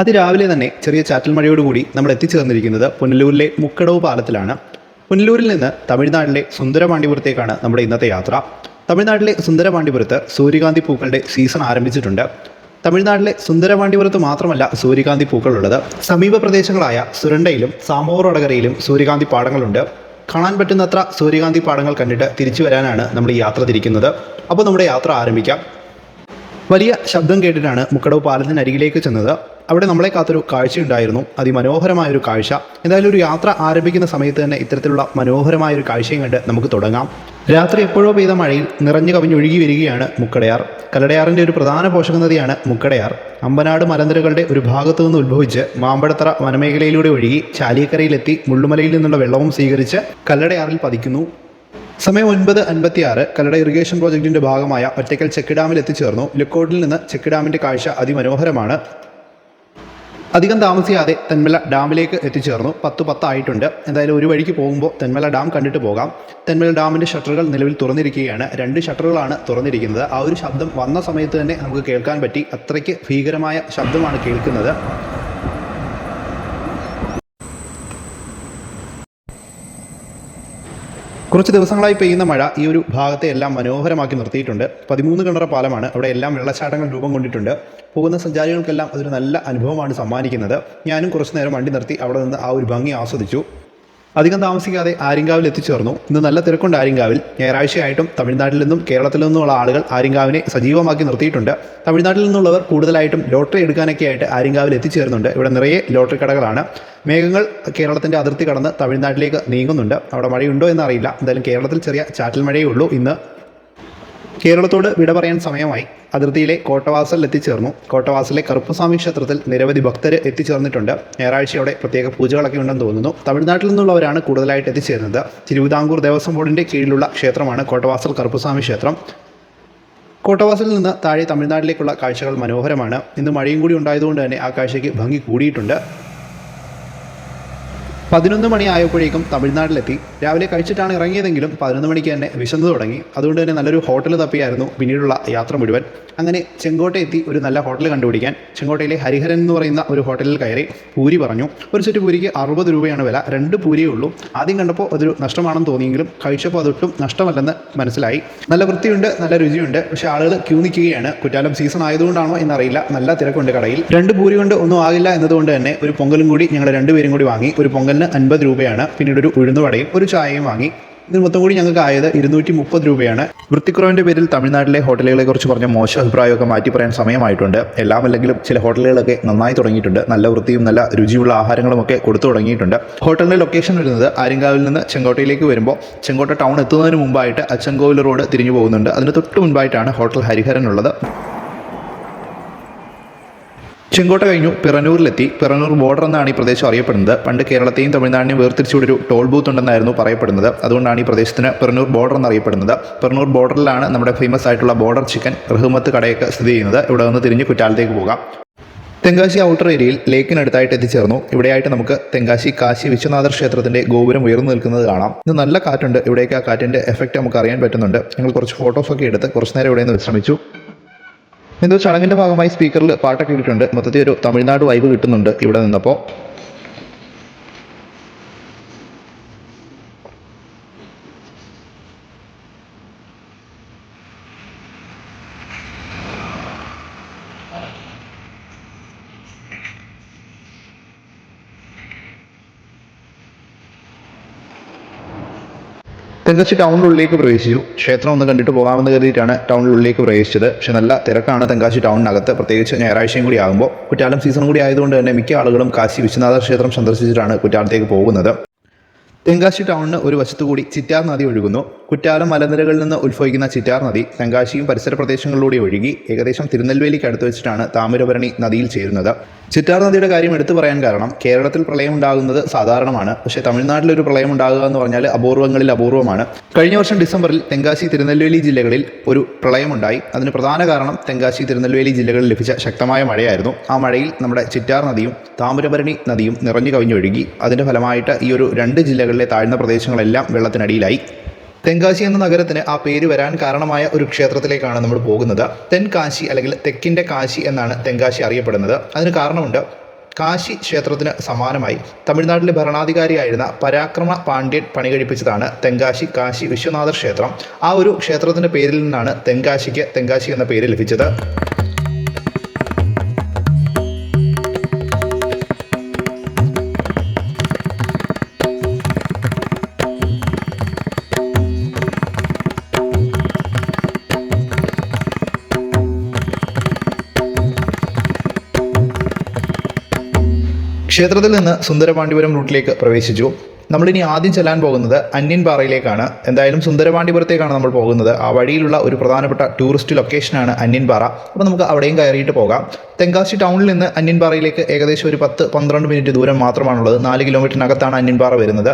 അതിരാവിലെ തന്നെ ചെറിയ ചാറ്റൽ മഴയോടുകൂടി നമ്മൾ എത്തിച്ചേർന്നിരിക്കുന്നത് പുനലൂരിലെ മുക്കടവ് പാലത്തിലാണ്. പുനലൂരിൽ നിന്ന് തമിഴ്നാട്ടിലെ സുന്ദരപാണ്ഡിപുരത്തേക്കാണ് നമ്മുടെ ഇന്നത്തെ യാത്ര. തമിഴ്നാട്ടിലെ സുന്ദരപാണ്ഡിപുരത്ത് സൂര്യകാന്തി പൂക്കളുടെ സീസൺ ആരംഭിച്ചിട്ടുണ്ട്. തമിഴ്നാട്ടിലെ സുന്ദരപാണ്ഡിപുരത്ത് മാത്രമല്ല സൂര്യകാന്തി പൂക്കളുള്ളത്. സമീപ പ്രദേശങ്ങളായ സുരണ്ടയിലും സാമ്പോർ വടകരയിലും സൂര്യകാന്തി പാടങ്ങളുണ്ട്. കാണാൻ പറ്റുന്നത്ര സൂര്യകാന്തി പാടങ്ങൾ കണ്ടിട്ട് തിരിച്ചു വരാനാണ് നമ്മൾ ഈ യാത്ര തിരിക്കുന്നത്. അപ്പോൾ നമ്മുടെ യാത്ര ആരംഭിക്കാം. വലിയ ശബ്ദം കേട്ടിട്ടാണ് മുക്കടവ് പാലത്തിനരികിലേക്ക് ചെന്നത്. അവിടെ നമ്മളെ കാത്തൊരു കാഴ്ചയുണ്ടായിരുന്നു. അതിമനോഹരമായ ഒരു കാഴ്ച. എന്തായാലും ഒരു യാത്ര ആരംഭിക്കുന്ന സമയത്ത് തന്നെ ഇത്തരത്തിലുള്ള മനോഹരമായ ഒരു കാഴ്ചയും കണ്ട് നമുക്ക് തുടങ്ങാം. രാത്രി എപ്പോഴോ പെയ്ത മഴയിൽ നിറഞ്ഞു കവിഞ്ഞൊഴുകി വരികയാണ് മുക്കടയാർ. കല്ലടയാറിന്റെ ഒരു പ്രധാന പോഷക നദിയാണ് മുക്കടയാർ. അമ്പനാട് മലനിരകളുടെ ഒരു ഭാഗത്തു നിന്ന് ഉത്ഭവിച്ച് മാമ്പടത്തറ വനമേഖലയിലൂടെ ഒഴുകി ചാലിയക്കരയിലെത്തി മുള്ളുമലയിൽ നിന്നുള്ള വെള്ളവും സ്വീകരിച്ച് കല്ലടയാറിൽ പതിക്കുന്നു. സമയം ഒൻപത് അൻപത്തി ആറ് കല്ലട ഇറിഗേഷൻ പ്രോജക്റ്റിന്റെ ഭാഗമായ ഒറ്റക്കൽ ചെക്ക് ഡാമിൽ എത്തിച്ചേർന്നു. ലുക്കോട്ടിൽ നിന്ന് ചെക്ക് ഡാമിന്റെ കാഴ്ച അതിമനോഹരമാണ്. അധികം താമസിയാതെ തെന്മല ഡാമിലേക്ക് എത്തിച്ചേർന്നു. പത്ത് പത്തായിട്ടുണ്ട്. എന്തായാലും ഒരു വഴിക്ക് പോകുമ്പോൾ തെന്മല ഡാം കണ്ടിട്ട് പോകാം. തെന്മല ഡാമിന്റെ ഷട്ടറുകൾ നിലവിൽ തുറന്നിരിക്കുകയാണ്. രണ്ട് ഷട്ടറുകളാണ് തുറന്നിരിക്കുന്നത്. ആ ഒരു ശബ്ദം വന്ന സമയത്ത് തന്നെ നമുക്ക് കേൾക്കാൻ പറ്റി. അത്രയ്ക്ക് ഭീകരമായ ശബ്ദമാണ് കേൾക്കുന്നത്. കുറച്ച് ദിവസങ്ങളായി പെയ്യുന്ന മഴ ഈ ഒരു ഭാഗത്തെ എല്ലാം മനോഹരമാക്കി നിർത്തിയിട്ടുണ്ട്. പതിമൂന്ന് കിണറ പാലമാണ്. അവിടെ എല്ലാം വെള്ളച്ചാട്ടങ്ങൾ രൂപം കൊണ്ടിട്ടുണ്ട്. പോകുന്ന സഞ്ചാരികൾക്കെല്ലാം അതൊരു നല്ല അനുഭവമാണ് സമ്മാനിക്കുന്നത്. ഞാനും കുറച്ച് നേരം വണ്ടി നിർത്തി അവിടെ നിന്ന് ആ ഒരു ഭംഗി ആസ്വദിച്ചു. അധികം താമസിക്കാതെ ആര്യങ്കാവിൽ എത്തിച്ചേർന്നു. ഇന്ന് നല്ല തിരക്കുണ്ട് ആര്യങ്കാവിൽ. ഞായറാഴ്ചയായിട്ടും തമിഴ്നാട്ടിൽ നിന്നും കേരളത്തിൽ നിന്നുമുള്ള ആളുകൾ ആര്യങ്കാവിനെ സജീവമാക്കി നിർത്തിയിട്ടുണ്ട്. തമിഴ്നാട്ടിൽ നിന്നുള്ളവർ കൂടുതലായിട്ടും ലോട്ടറി എടുക്കാനൊക്കെ ആയിട്ട് ആര്യങ്കാവിൽ എത്തിച്ചേരുന്നുണ്ട്. ഇവിടെ നിറയെ ലോട്ടറി കടകളാണ്. മേഘങ്ങൾ കേരളത്തിന്റെ അതിർത്തി കടന്ന് തമിഴ്നാട്ടിലേക്ക് നീങ്ങുന്നുണ്ട്. അവിടെ മഴയുണ്ടോ എന്നറിയില്ല. എന്തായാലും കേരളത്തിൽ ചെറിയ ചാറ്റൽ മഴയേ ഉള്ളൂ. ഇന്ന് കേരളത്തോട് വിട പറയാൻ സമയമായി. അതിർത്തിയിലെ കോട്ടവാസൽ എത്തിച്ചേർന്നു. കോട്ടവാസലിലെ കറുപ്പസ്വാമി ക്ഷേത്രത്തിൽ നിരവധി ഭക്തർ എത്തിച്ചേർന്നിട്ടുണ്ട്. ഞായറാഴ്ചയോടെ പ്രത്യേക പൂജകളൊക്കെ ഉണ്ടെന്ന് തോന്നുന്നു. തമിഴ്നാട്ടിൽ നിന്നുള്ളവരാണ് കൂടുതലായിട്ട് എത്തിച്ചേരുന്നത്. തിരുവിതാംകൂർ ദേവസ്വം ബോർഡിന്റെ കീഴിലുള്ള ക്ഷേത്രമാണ് കോട്ടവാസൽ കറുപ്പസ്വാമി ക്ഷേത്രം. കോട്ടവാസിൽ നിന്ന് താഴെ തമിഴ്നാട്ടിലേക്കുള്ള കാഴ്ചകൾ മനോഹരമാണ്. ഇന്ന് മഴയും കൂടി ഉണ്ടായതുകൊണ്ട് തന്നെ ആ കാഴ്ചയ്ക്ക് ഭംഗി കൂടിയിട്ടുണ്ട്. പതിനൊന്ന് മണി ആയപ്പോഴേക്കും തമിഴ്നാട്ടിലെത്തി. രാവിലെ കഴിച്ചിട്ടാണ് ഇറങ്ങിയതെങ്കിലും പതിനൊന്ന് മണിക്ക് തന്നെ വിശന്നു തുടങ്ങി. അതുകൊണ്ട് തന്നെ നല്ലൊരു ഹോട്ടൽ തപ്പിയായിരുന്നു പിന്നീടുള്ള യാത്ര മുഴുവൻ. അങ്ങനെ ചെങ്കോട്ട എത്തി ഒരു നല്ല ഹോട്ടൽ കണ്ടുപിടിക്കാൻ. ചെങ്കോട്ടയിലെ ഹരിഹരൻ എന്ന് പറയുന്ന ഒരു ഹോട്ടലിൽ കയറി പൂരി പറഞ്ഞു. ഒരു സെറ്റ് പൂരിക്ക് അറുപത് രൂപയാണ് വില. രണ്ട് പൂരിയേ ഉള്ളൂ. ആദ്യം കണ്ടപ്പോൾ അതൊരു നഷ്ടമാണെന്ന് തോന്നിയെങ്കിലും കഴിച്ചപ്പോൾ അതൊട്ടും നഷ്ടമല്ലെന്ന് മനസ്സിലായി. നല്ല വൃത്തിയുണ്ട് നല്ല രുചിയുണ്ട്. പക്ഷേ ആളുകൾ ക്യൂ നിൽക്കുകയാണ്. കുറ്റാലം സീസൺ ആയതുകൊണ്ടാണോ എന്നറിയില്ല. നല്ല തിരക്കുണ്ട് കടയിൽ. രണ്ട് പൂരി കൊണ്ട് ഒന്നും ആകില്ല എന്നതുകൊണ്ട് തന്നെ ഒരു പൊങ്കലും കൂടി ഞങ്ങൾ രണ്ടുപേരും കൂടി വാങ്ങി. ഒരു പൊങ്കലിന് അൻപത് രൂപയാണ്. പിന്നീട് ഒരു ഉഴുന്നുവടയും ഒരു ചായയും വാങ്ങി. ഇതിന് മൊത്തം കൂടി ഞങ്ങൾക്ക് ആയത് ഇരുന്നൂറ്റി മുപ്പത് രൂപയാണ്. വൃത്തിക്കുറവിന്റെ പേരിൽ തമിഴ്നാട്ടിലെ ഹോട്ടലുകളെ കുറിച്ച് പറഞ്ഞ മോശം അഭിപ്രായമൊക്കെ മാറ്റി പറയാൻ സമയമായിട്ടുണ്ട്. എല്ലാം അല്ലെങ്കിലും ചില ഹോട്ടലുകളൊക്കെ നന്നായി തുടങ്ങിയിട്ടുണ്ട്. നല്ല വൃത്തിയും നല്ല രുചിയുള്ള ആഹാരങ്ങളും ഒക്കെ കൊടുത്തു തുടങ്ങിയിട്ടുണ്ട്. ഹോട്ടലിന്റെ ലൊക്കേഷൻ വരുന്നത് ആര്യങ്കാവിൽ നിന്ന് ചെങ്കോട്ടയിലേക്ക് വരുമ്പോൾ ചെങ്കോട്ട ടൗൺ എത്തുന്നതിന് മുമ്പായിട്ട് അച്ചൻകോവിൽ റോഡ് തിരിഞ്ഞു പോകുന്നുണ്ട്. അതിന് തൊട്ട് മുൻപായിട്ടാണ് ഹോട്ടൽ ഹരിഹരൻ ഉള്ളത്. ചെങ്കോട്ട കഴിഞ്ഞു. പിറനൂരിലെത്തി പിറനൂർ ബോർഡർ എന്നാണ് ഈ പ്രദേശം അറിയപ്പെടുന്നത്. പണ്ട് കേരളത്തെയും തമിഴ്നാടിനെയും വേർതിരിച്ചുകൊണ്ട് ഒരു ടോൾ ബൂത്ത് ഉണ്ടെന്നായിരുന്നു പറയപ്പെടുന്നത്. അതുകൊണ്ടാണ് ഈ പ്രദേശത്തിന് പിറനൂർ ബോർഡർ എന്നറിയപ്പെടുന്നത്. പിറനൂർ ബോർഡറിലാണ് നമ്മുടെ ഫേമസ് ആയിട്ടുള്ള ബോർഡർ ചിക്കൻ റഹ്മത്ത് കടയൊക്കെ സ്ഥിതി ചെയ്യുന്നത്. ഇവിടെ നിന്ന് തിരിഞ്ഞ് കുറ്റാലത്തേക്ക് പോകാം. തെങ്കാശി ഔട്ടർ ഏരിയയിൽ ലേക്കിനടുത്തായിട്ട് എത്തിച്ചേർന്നു. ഇവിടെയായിട്ട് നമുക്ക് തെങ്കാശി കാശി വിശ്വനാഥർ ക്ഷേത്രത്തിന്റെ ഗോപുരം ഉയർന്നു നിൽക്കുന്നത് കാണാം. ഇത് നല്ല കാറ്റുണ്ട്. ഇവിടേക്ക് ആ കാറ്റിന്റെ എഫക്റ്റ് നമുക്ക് അറിയാൻ പറ്റുന്നുണ്ട്. ഞങ്ങൾ കുറച്ച് ഫോട്ടോസൊക്കെ എടുത്ത് കുറച്ച് നേരം ഇവിടെ നിന്ന് വിശ്രമിച്ചു. എന്തോ ചടങ്ങിന്റെ ഭാഗമായി സ്പീക്കറിൽ പാട്ടൊക്കെ ഇട്ടിട്ടുണ്ട്. മൊത്തത്തിൽ ഒരു തമിഴ്നാട് വൈബ് കിട്ടുന്നുണ്ട് ഇവിടെ നിന്നപ്പോൾ തെങ്കച്ചി ടൗണിനുള്ളിലേക്ക് പ്രവേശിച്ചു. ക്ഷേത്രം ഒന്ന് കണ്ടിട്ട് പോകാമെന്ന് കരുതിയിട്ടാണ് ടൗണിനുള്ളിലേക്ക് പ്രവേശിച്ചത്. പക്ഷെ നല്ല തിരക്കാണ് തെങ്കാശി ടൗണിനകത്ത്. പ്രത്യേകിച്ച് ഞായറാഴ്ചയും കൂടി ആകുമ്പോൾ കുറ്റാലം സീസൺ കൂടി ആയതുകൊണ്ട് തന്നെ മിക്ക ആളുകളും കാശി വിശ്വനാഥ ക്ഷേത്രം സന്ദർശിച്ചിട്ടാണ് കുറ്റാലത്തേക്ക് പോകുന്നത്. തെങ്കാശി ടൗണിന് ഒരു വശത്തുകൂടി ചിറ്റാർ നദി ഒഴുകുന്നു. കുറ്റാലം മലനിരകളിൽ നിന്ന് ഉത്ഭവിക്കുന്ന ചിറ്റാർ നദി തെങ്കാശിയും പരിസര പ്രദേശങ്ങളിലൂടെ ഒഴുകി ഏകദേശം തിരുനെൽവേലിക്ക് അടുത്ത് വെച്ചിട്ടാണ് താമിരഭരണി നദിയിൽ ചേരുന്നത്. ചിറ്റാർ നദിയുടെ കാര്യം എടുത്തു പറയാൻ കാരണം കേരളത്തിൽ പ്രളയം ഉണ്ടാകുന്നത് സാധാരണമാണ്. പക്ഷേ തമിഴ്നാട്ടിൽ ഒരു പ്രളയം ഉണ്ടാകുക എന്ന് പറഞ്ഞാൽ അപൂർവങ്ങളിൽ അപൂർവമാണ്. കഴിഞ്ഞ വർഷം ഡിസംബറിൽ തെങ്കാശി തിരുനെൽവേലി ജില്ലകളിൽ ഒരു പ്രളയമുണ്ടായി. അതിന് പ്രധാന കാരണം തെങ്കാശി തിരുനെൽവേലി ജില്ലകളിൽ ലഭിച്ച ശക്തമായ മഴയായിരുന്നു. ആ മഴയിൽ നമ്മുടെ ചിറ്റാർ നദിയും താമിരഭരണി നദിയും നിറഞ്ഞു കവിഞ്ഞൊഴുകി. അതിന്റെ ഫലമായിട്ട് ഈ ഒരു രണ്ട് ജില്ലകളിലെ താഴ്ന്ന പ്രദേശങ്ങളെല്ലാം വെള്ളത്തിനടിയിലായി. തെങ്കാശി എന്ന നഗരത്തിന് ആ പേര് വരാൻ കാരണമായ ഒരു ക്ഷേത്രത്തിലേക്കാണ് നമ്മൾ പോകുന്നത്. തെൻകാശി അല്ലെങ്കിൽ തെക്കിന്റെ കാശി എന്നാണ് തെങ്കാശി അറിയപ്പെടുന്നത്. അതിന് കാരണമുണ്ട്. കാശി ക്ഷേത്രത്തിന് സമാനമായി തമിഴ്നാട്ടിലെ ഭരണാധികാരിയായിരുന്ന പരാക്രമ പാണ്ഡ്യൻ പണി കഴിപ്പിച്ചതാണ് തെങ്കാശി കാശി വിശ്വനാഥ ക്ഷേത്രം. ആ ഒരു ക്ഷേത്രത്തിന്റെ പേരിൽ നിന്നാണ് തെങ്കാശിക്ക് തെങ്കാശി എന്ന പേര് ലഭിച്ചത്. ക്ഷേത്രത്തിൽ നിന്ന് സുന്ദരപാണ്ഡിപുരം റൂട്ടിലേക്ക് പ്രവേശിച്ചു. നമ്മളിനി ആദ്യം ചെല്ലാൻ പോകുന്നത് അന്യൻപാറയിലേക്കാണ് എന്തായാലും സുന്ദരപാണ്ഡിപുരത്തേക്കാണ് നമ്മൾ പോകുന്നത്. ആ വഴിയിലുള്ള ഒരു പ്രധാനപ്പെട്ട ടൂറിസ്റ്റ് ലൊക്കേഷനാണ് അന്യൻപാറ അപ്പോൾ നമുക്ക് അവിടെയും കയറിയിട്ട് പോകാം. തെങ്കാശി ടൗണിൽ നിന്ന് അന്യൻപാറയിലേക്ക് ഏകദേശം ഒരു പത്ത് പന്ത്രണ്ട് മിനിറ്റ് ദൂരം മാത്രമാണുള്ളത്. നാല് കിലോമീറ്ററിനകത്താണ് അന്യൻപാറ വരുന്നത്.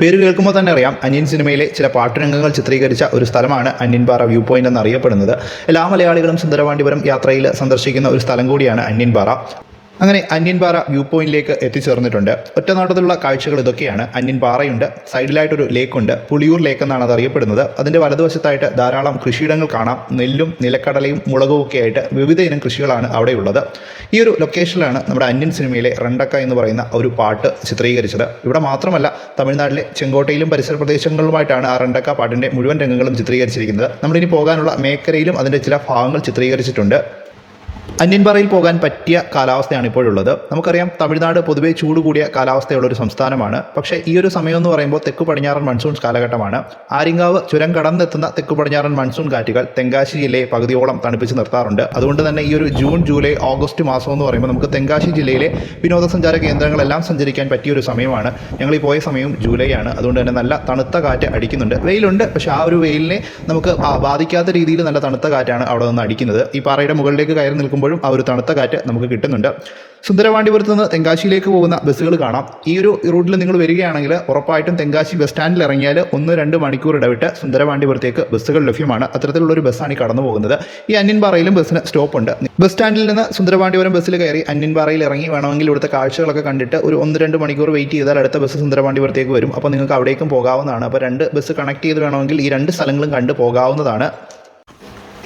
പേര് കേൾക്കുമ്പോൾ തന്നെ അറിയാം അന്യൻ സിനിമയിലെ ചില പാട്ടുരംഗങ്ങൾ ചിത്രീകരിച്ച ഒരു സ്ഥലമാണ് അന്യൻപാറ വ്യൂ പോയിന്റ് എന്നറിയപ്പെടുന്നത്. എല്ലാ മലയാളികളും സുന്ദരപാണ്ഡിപുരം യാത്രയിൽ സന്ദർശിക്കുന്ന ഒരു സ്ഥലം കൂടിയാണ് അന്യൻപാറ അങ്ങനെ അന്യൻപാറ വ്യൂ പോയിന്റിലേക്ക് എത്തിച്ചേർന്നിട്ടുണ്ട്. ഒറ്റനോട്ടത്തിലുള്ള കാഴ്ചകൾ ഇതൊക്കെയാണ്. അന്യൻപാറയുണ്ട് സൈഡിലായിട്ടൊരു ലേക്കുണ്ട്. പുളിയൂർ ലേക്ക് എന്നാണ് അത് അറിയപ്പെടുന്നത്. അതിന്റെ വലതുവശത്തായിട്ട് ധാരാളം കൃഷിയിടങ്ങൾ കാണാം. നെല്ലും നിലക്കടലയും മുളകും ഒക്കെ ആയിട്ട് വിവിധ ഇനം കൃഷികളാണ് അവിടെയുള്ളത്. ഈ ഒരു ലൊക്കേഷനിലാണ് നമ്മുടെ അന്യൻ സിനിമയിലെ റണ്ടക്ക എന്ന് പറയുന്ന ഒരു പാട്ട് ചിത്രീകരിച്ചത്. ഇവിടെ മാത്രമല്ല തമിഴ്നാട്ടിലെ ചെങ്കോട്ടയിലും പരിസര പ്രദേശങ്ങളിലുമായിട്ടാണ് ആ റണ്ടക്ക പാട്ടിന്റെ മുഴുവൻ രംഗങ്ങളും ചിത്രീകരിച്ചിരിക്കുന്നത്. നമ്മളിനി പോകാനുള്ള മേഖലയിലും അതിന്റെ ചില ഭാഗങ്ങൾ ചിത്രീകരിച്ചിട്ടുണ്ട്. അന്യൻപാറയിൽ പോകാൻ പറ്റിയ കാലാവസ്ഥയാണ് ഇപ്പോഴുള്ളത്. നമുക്കറിയാം തമിഴ്നാട് പൊതുവെ ചൂട് കൂടിയ കാലാവസ്ഥയുള്ള ഒരു സംസ്ഥാനമാണ്. പക്ഷേ ഈ ഒരു സമയം എന്ന് പറയുമ്പോൾ തെക്കു പടിഞ്ഞാറൻ മൺസൂൺ കാലഘട്ടമാണ്. ആര്യങ്കാവ് ചുരം കടന്നെത്തുന്ന തെക്കു പടിഞ്ഞാറൻ മൺസൂൺ കാറ്റുകൾ തെങ്കാശി ജില്ലയെ പകുതിയോളം തണുപ്പിച്ച് നിർത്താറുണ്ട്. അതുകൊണ്ട് തന്നെ ഈ ഒരു ജൂൺ ജൂലൈ ഓഗസ്റ്റ് മാസം എന്ന് പറയുമ്പോൾ നമുക്ക് തെങ്കാശി ജില്ലയിലെ വിനോദസഞ്ചാര കേന്ദ്രങ്ങളെല്ലാം സഞ്ചരിക്കാൻ പറ്റിയ ഒരു സമയമാണ്. ഞങ്ങൾ ഈ പോയ സമയം ജൂലൈ ആണ്. അതുകൊണ്ട് തന്നെ നല്ല തണുത്ത കാറ്റ് അടിക്കുന്നുണ്ട്. വെയിലുണ്ട് പക്ഷേ ആ ഒരു വെയിലിനെ നമുക്ക് ബാധിക്കാത്ത രീതിയിൽ നല്ല തണുത്ത കാറ്റാണ് അവിടെ നിന്ന് അടിക്കുന്നത്. ഈ പാറയുടെ മുകളിലേക്ക് കയറി നിൽക്കുമ്പോഴും ആ ഒരു തണുത്ത കാറ്റ് നമുക്ക് കിട്ടുന്നുണ്ട്. സുന്ദരവാണ്ടിപുരത്ത് നിന്ന് തെങ്കാശിയിലേക്ക് പോകുന്ന ബസ്സുകൾ കാണാം. ഈ ഒരു റൂട്ടിൽ നിങ്ങൾ വരികയാണെങ്കിൽ ഉറപ്പായിട്ടും തെങ്കാശി ബസ് സ്റ്റാൻഡിൽ ഇറങ്ങിയാൽ ഒന്ന് രണ്ട് മണിക്കൂർ ഇടവിട്ട് സുന്ദരവാണ്ടിപുരത്തേക്ക് ബസ്സുകൾ ലഭ്യമാണ്. അത്തരത്തിലുള്ള ഒരു ബസ്സാണ് ഈ കടന്നു പോകുന്നത്. ഈ അന്യൻപാറയിലും ബസ്സിന് സ്റ്റോപ്പ് ഉണ്ട്. ബസ് സ്റ്റാൻഡിൽ നിന്ന് സുന്ദരവാണ്ടിപുരം ബസ്സിൽ കയറി അന്യൻപാറയിൽ ഇറങ്ങി വേണമെങ്കിൽ ഇവിടുത്തെ കാഴ്ചകളൊക്കെ കണ്ടിട്ട് ഒരു ഒന്ന് രണ്ട് മണിക്കൂർ വെയിറ്റ് ചെയ്താൽ അടുത്ത ബസ് സുന്ദരവാണ്ടിപുരത്തേക്ക് വരും. അപ്പോൾ നിങ്ങൾക്ക് അവിടേക്കും പോകാവുന്നതാണ്. അപ്പോൾ രണ്ട് ബസ് കണക്ട് ചെയ്ത് വേണമെങ്കിൽ ഈ രണ്ട് സ്ഥലങ്ങളും കണ്ട് പോകാവുന്നതാണ്.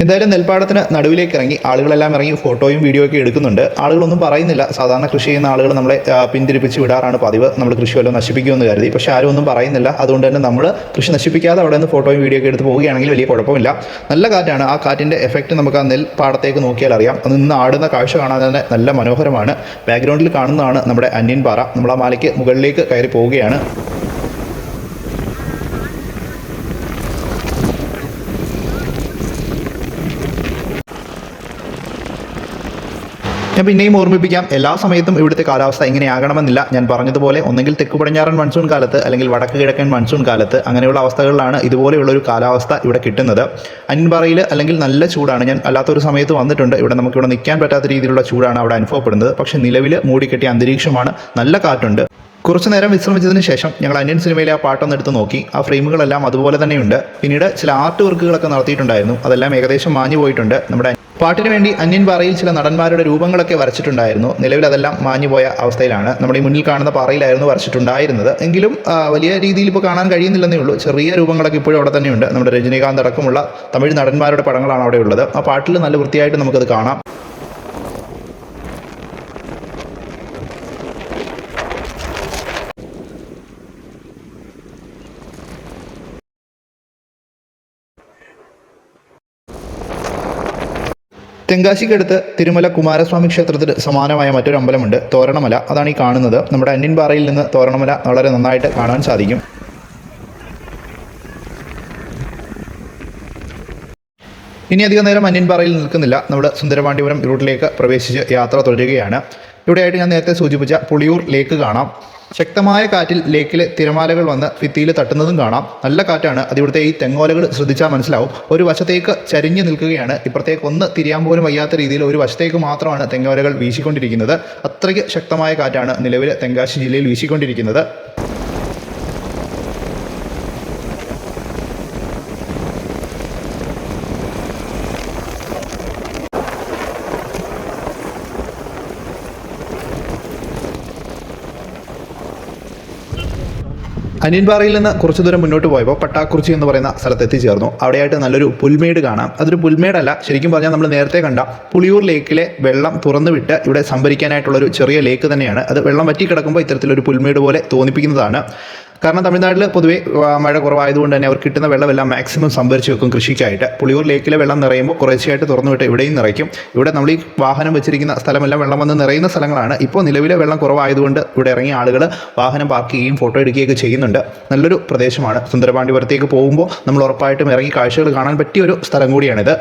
എന്തായാലും നെൽപ്പാടത്തിന് നടുവിലേക്ക് ഇറങ്ങി ആളുകളെല്ലാം ഇറങ്ങി ഫോട്ടോയും വീഡിയോ ഒക്കെ എടുക്കുന്നുണ്ട്. ആളുകളൊന്നും പറയുന്നില്ല. സാധാരണ കൃഷി ചെയ്യുന്ന ആളുകൾ നമ്മളെ പിന്തിരിപ്പിച്ച് വിടാറാണ് പതിവ്. നമ്മൾ കൃഷി വല്ലതും നശിപ്പിക്കുമെന്ന് കരുതി. പക്ഷേ ആരും ഒന്നും പറയുന്നില്ല. അതുകൊണ്ട് തന്നെ നമ്മൾ കൃഷി നശിപ്പിക്കാതെ അവിടെ നിന്ന് ഫോട്ടോയും വീഡിയോ ഒക്കെ എടുത്ത് പോവുകയാണെങ്കിൽ വലിയ കുഴപ്പമില്ല. നല്ല കാറ്റാണ്. ആ കാറ്റിന്റെ എഫക്റ്റ് നമുക്ക് ആ നെൽപ്പാടത്തേക്ക് നോക്കിയാൽ അറിയാം. നിന്ന് ആടുന്ന കാഴ്ച കാണാൻ തന്നെ നല്ല മനോഹരമാണ്. ബാക്ക്ഗ്രൗണ്ടിൽ കാണുന്നതാണ് നമ്മുടെ അന്യൻ പാറ നമ്മൾ ആ മലയ്ക്ക് മുകളിലേക്ക് കയറി പോവുകയാണ്. ഞാൻ പിന്നെയും ഓർമ്മിപ്പിക്കാം. എല്ലാ സമയത്തും ഇവിടുത്തെ കാലാവസ്ഥ ഇങ്ങനെയാകണമെന്നില്ല. ഞാൻ പറഞ്ഞതുപോലെ ഒന്നെങ്കിൽ തെക്ക് പടിഞ്ഞാറൻ മൺസൂൺ കാലത്ത് അല്ലെങ്കിൽ വടക്ക് കിഴക്കൻ മൺസൂൺ കാലത്ത് അങ്ങനെയുള്ള അവസ്ഥകളിലാണ് ഇതുപോലെയുള്ള ഒരു കാലാവസ്ഥ ഇവിടെ കിട്ടുന്നത്. അൻപറയിൽ അല്ലെങ്കിൽ നല്ല ചൂടാണ്. ഞാൻ അല്ലാത്തൊരു സമയത്ത് വന്നിട്ടുണ്ട്. ഇവിടെ നമുക്ക് ഇവിടെ നിൽക്കാൻ പറ്റാത്ത രീതിയിലുള്ള ചൂടാണ് അവിടെ അനുഭവപ്പെടുന്നത്. പക്ഷേ നിലവിൽ മൂടിക്കെട്ടിയ അന്തരീക്ഷമാണ്. നല്ല കാറ്റുണ്ട്. കുറച്ചു നേരം വിശ്രമിച്ചതിന് ശേഷം ഞങ്ങൾ അന്യൻ സിനിമയിലെ ആ പാട്ടൊന്ന് എടുത്ത് നോക്കി. ആ ഫ്രെയിമുകളെല്ലാം അതുപോലെ തന്നെയുണ്ട്. പിന്നീട് ചില ആർട്ട് വർക്കുകളൊക്കെ നടത്തിയിട്ടുണ്ടായിരുന്നു. അതെല്ലാം ഏകദേശം മാഞ്ഞു പോയിട്ടുണ്ട് നമ്മുടെ പാട്ടിന് വേണ്ടി അന്യൻ പാറയിൽ ചില നടന്മാരുടെ രൂപങ്ങളൊക്കെ വരച്ചിട്ടുണ്ടായിരുന്നു. നിലവിൽ അതെല്ലാം മാഞ്ഞുപോയ അവസ്ഥയിലാണ്. നമ്മുടെ ഈ മുന്നിൽ കാണുന്ന പാറയിലായിരുന്നു വരച്ചിട്ടുണ്ടായിരുന്നത്. എങ്കിലും വലിയ രീതിയിൽ ഇപ്പോൾ കാണാൻ കഴിയുന്നില്ലെന്നേ ഉള്ളൂ. ചെറിയ രൂപങ്ങളൊക്കെ ഇപ്പോഴും അവിടെ തന്നെയുണ്ട്. നമ്മുടെ രജനീകാന്ത് അടക്കമുള്ള തമിഴ് നടന്മാരുടെ പടങ്ങളാണ് അവിടെ ഉള്ളത് ആ പാട്ടിൽ നല്ല വൃത്തിയായിട്ട് നമുക്കത് കാണാം. തെങ്കാശിക്കടുത്ത് തിരുമല കുമാരസ്വാമി ക്ഷേത്രത്തിന് സമാനമായ മറ്റൊരു അമ്പലമുണ്ട് തോരണമല. അതാണ് ഈ കാണുന്നത്. നമ്മുടെ അന്യൻപാറയിൽ നിന്ന് തോരണമല വളരെ നന്നായിട്ട് കാണാൻ സാധിക്കും. ഇനി അധികം നേരം അന്യൻപാറയിൽ നിൽക്കുന്നില്ല. നമ്മുടെ സുന്ദരപാണ്ഡിപുരം റൂട്ടിലേക്ക് പ്രവേശിച്ച് യാത്ര തുടരുകയാണ്. ഇവിടെയായിട്ട് ഞാൻ നേരത്തെ സൂചിപ്പിച്ച പുളിയൂർ ലേക്ക് കാണാം. ശക്തമായ കാറ്റിൽ ലേക്കിലെ തിരമാലകൾ വന്ന് ഭിത്തിയിൽ തട്ടുന്നതും കാണാം. നല്ല കാറ്റാണ്. അത് ഇവിടുത്തെ ഈ തെങ്ങോലകൾ ശ്രദ്ധിച്ചാൽ മനസ്സിലാവും. ഒരു വശത്തേക്ക് ചരിഞ്ഞു നിൽക്കുകയാണ്. ഇപ്പുറത്തേക്ക് ഒന്ന് തിരിയാൻ പോലും വയ്യാത്ത രീതിയിൽ ഒരു വശത്തേക്ക് മാത്രമാണ് തെങ്ങോലകൾ വീശിക്കൊണ്ടിരിക്കുന്നത്. അത്രയ്ക്ക് ശക്തമായ കാറ്റാണ് നിലവിൽ തെങ്കാശി ജില്ലയിൽ വീശിക്കൊണ്ടിരിക്കുന്നത്. അനിയൻപാറയിൽ നിന്ന് കുറച്ച് ദൂരം മുന്നോട്ട് പോയപ്പോൾ പട്ടാക്കുറിച്ചി എന്ന് പറയുന്ന സ്ഥലത്ത് എത്തിച്ചേർന്നു അവിടെയായിട്ട് നല്ലൊരു പുൽമേട് കാണാം. അതൊരു പുൽമേടല്ല ശരിക്കും പറഞ്ഞാൽ നമ്മൾ നേരത്തെ കണ്ട പുളിയൂർ ലേക്കിലെ വെള്ളം തുറന്നു വിട്ട് ഇവിടെ സംഭരിക്കാനായിട്ടുള്ള ഒരു ചെറിയ ലേക്ക് തന്നെയാണ്. അത് വെള്ളം വറ്റി കിടക്കുമ്പോൾ ഇത്തരത്തിലൊരു പുൽമേട് പോലെ തോന്നിപ്പിക്കുന്നതാണ്. കാരണം തമിഴ്നാട്ടിൽ പൊതുവേ മഴ കുറവായതുകൊണ്ട് തന്നെ അവർ കിട്ടുന്ന വെള്ളമെല്ലാം മാക്സിമം സംഭരിച്ച് വെക്കും കൃഷിക്കായിട്ട്. പുളിയൂർ ലേക്കിലെ വെള്ളം നിറയുമ്പോൾ കുറേശ്ശെയായിട്ട് തുറന്നു വിട്ട് ഇവിടെയും നിറയ്ക്കും. ഇവിടെ നമ്മൾ ഈ വാഹനം വെച്ചിരിക്കുന്ന സ്ഥലമെല്ലാം വെള്ളം വന്ന് നിറയുന്ന സ്ഥലങ്ങളാണ്. ഇപ്പോൾ നിലവിലെ വെള്ളം കുറവായതുകൊണ്ട് ഇവിടെ ഇറങ്ങിയ ആളുകൾ വാഹനം പാർക്ക് ചെയ്യുകയും ഫോട്ടോ എടുക്കുകയൊക്കെ ചെയ്യുന്നുണ്ട്. നല്ലൊരു പ്രദേശമാണ്. സുന്ദരപാണ്ഡിപുരത്തേക്ക് പോകുമ്പോൾ നമ്മൾ ഉറപ്പായിട്ടും ഇറങ്ങി കാഴ്ചകൾ കാണാൻ പറ്റിയ ഒരു സ്ഥലം കൂടിയാണിത്.